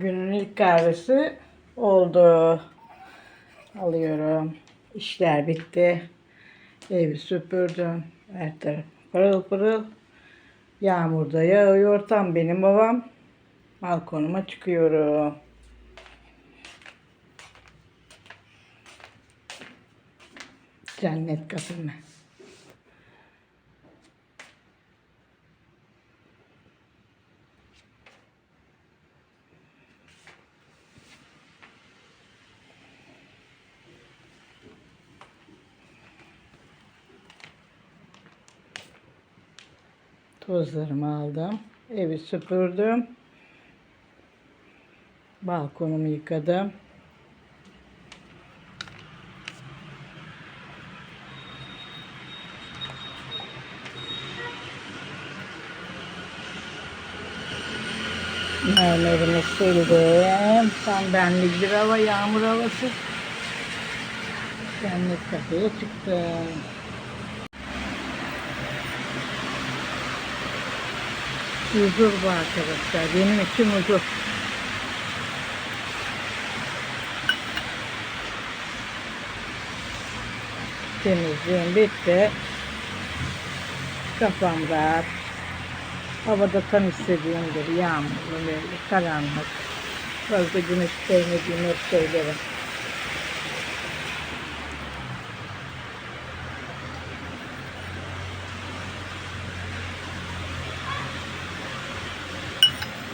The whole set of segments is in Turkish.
Günün ilk kahvesi oldu. Alıyorum. İşler bitti. Evi süpürdüm. Her taraf pırıl pırıl. Yağmur da yağıyor. Tam benim babam. Balkonuma çıkıyorum. Cennet kapımı. Tozlarımı aldım. Evi süpürdüm. Balkonumu yıkadım. Mermerimi sildim. Tam benlik bir hava, yağmur havası. Cennet kafeye çıktım. Huzur bu arkadaşlar. Benim için huzur. Temizliğim bitti. Kafam rahat. Havada tam istediğim gibi yağmurlu böyle karanlık. Fazla güneş sevmediğim hep söylerim.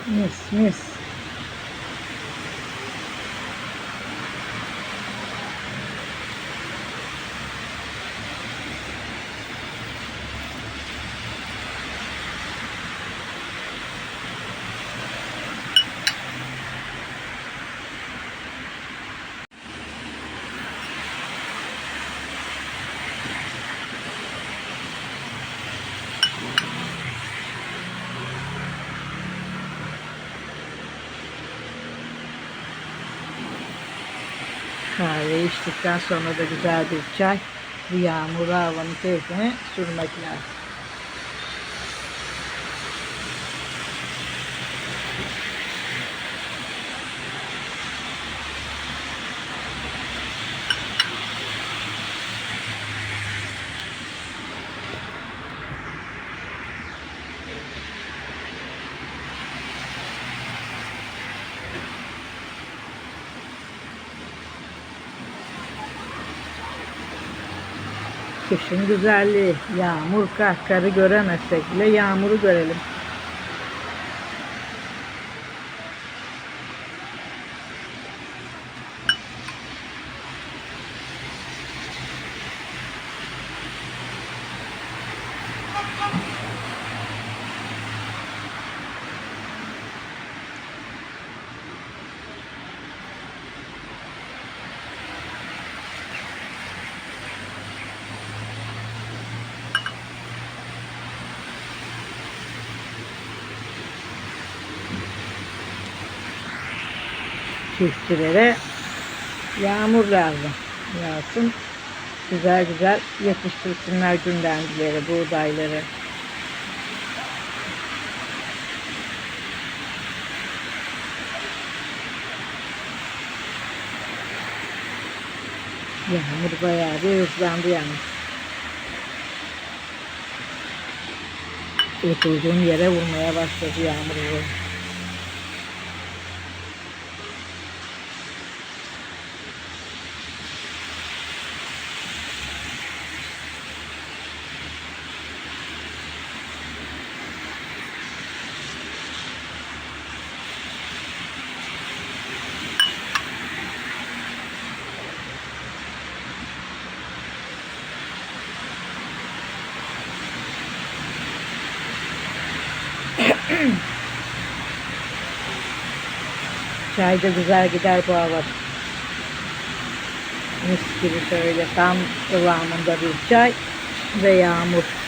Mis mis. Kahve içtikten sonra da güzel bir çay. Bu yağmurlu havanın keyfini sürmek lazım. Kışın güzelliği, yağmur, kar, karı göremezsek bile yağmuru görelim. Çiftçilere yağmur lazım. Yağsın. Güzel güzel yetiştirsinler gündendileri, buğdayları. Yağmur bayağı bir hızlandı yani. Oturduğum yere vurmaya başladı yağmur. Çay da güzel gider bu hava. Mis gibi şöyle tam kıvamında bir çay ve yağmur.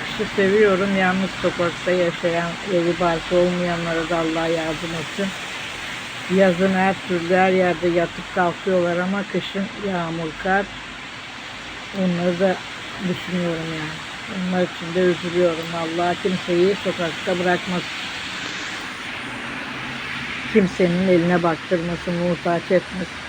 İşi seviyorum. Yalnız sokakta yaşayan, evi barkı olmayanlara da Allah yardım etsin. Yazın her türlü her yerde yatıp kalkıyorlar ama kışın yağmur, kar. Onları da düşünüyorum yani. Onlar için de üzülüyorum. Allah kimseyi sokakta bırakmasın. Kimsenin eline baktırmasın, muhtaç etmesin.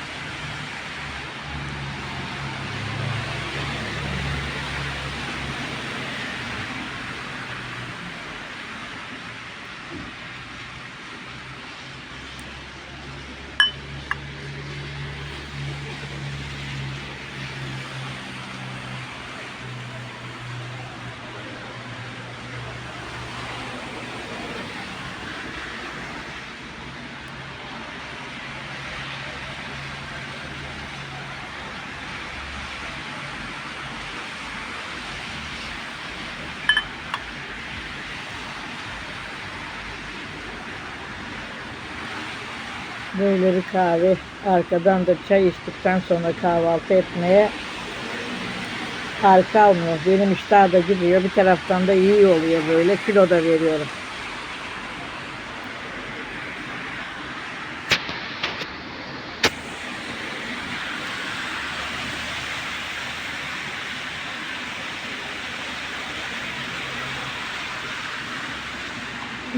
Böyle bir kahve. Arkadan da çay içtikten sonra kahvaltı etmeye hal kalmıyor. Benim iştah da gidiyor. Bir taraftan da iyi oluyor böyle. Kilo da veriyorum.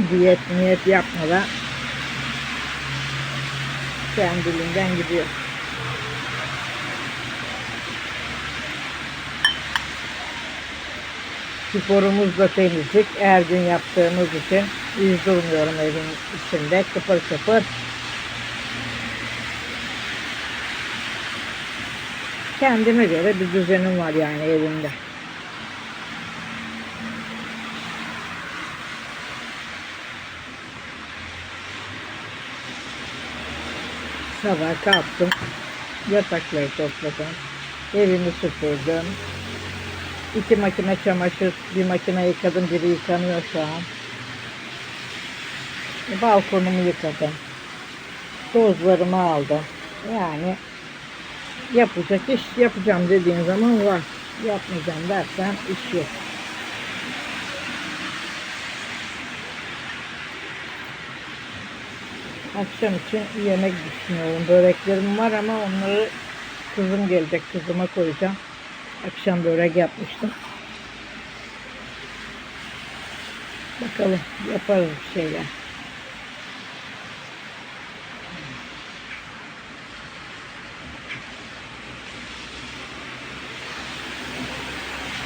Diyet niyet yapmadan kendiliğinden gidiyor. Sporumuz da temizlik. Her gün yaptığımız için iz durmuyorum evin içinde. Kıpır kıpır. Kendime göre bir düzenim var yani evimde. Sabah kalktım. Yatakları topladım. Evimi süpürdüm. İki makine çamaşır, bir makine yıkadım, biri yıkanıyor şu an. Balkonumu yıkadım. Tozlarımı aldım. Yani yapacak iş yapacağım dediğin zaman var. Yapmayacağım dersen iş yok. Akşam için yemek düşünüyorum. Böreklerim var ama onları kızım gelecek. Kızıma koyacağım. Akşam börek yapmıştım. Bakalım yaparız bir şeyler.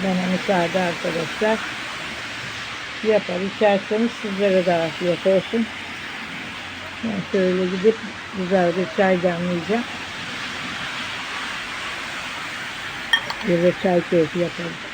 Bana müsaade arkadaşlar. Yapar içerseniz sizlere de afiyet olsun. Ben şöyle gidip güzel bir çay demleyeceğim. Bir de çay keyfi yaparız.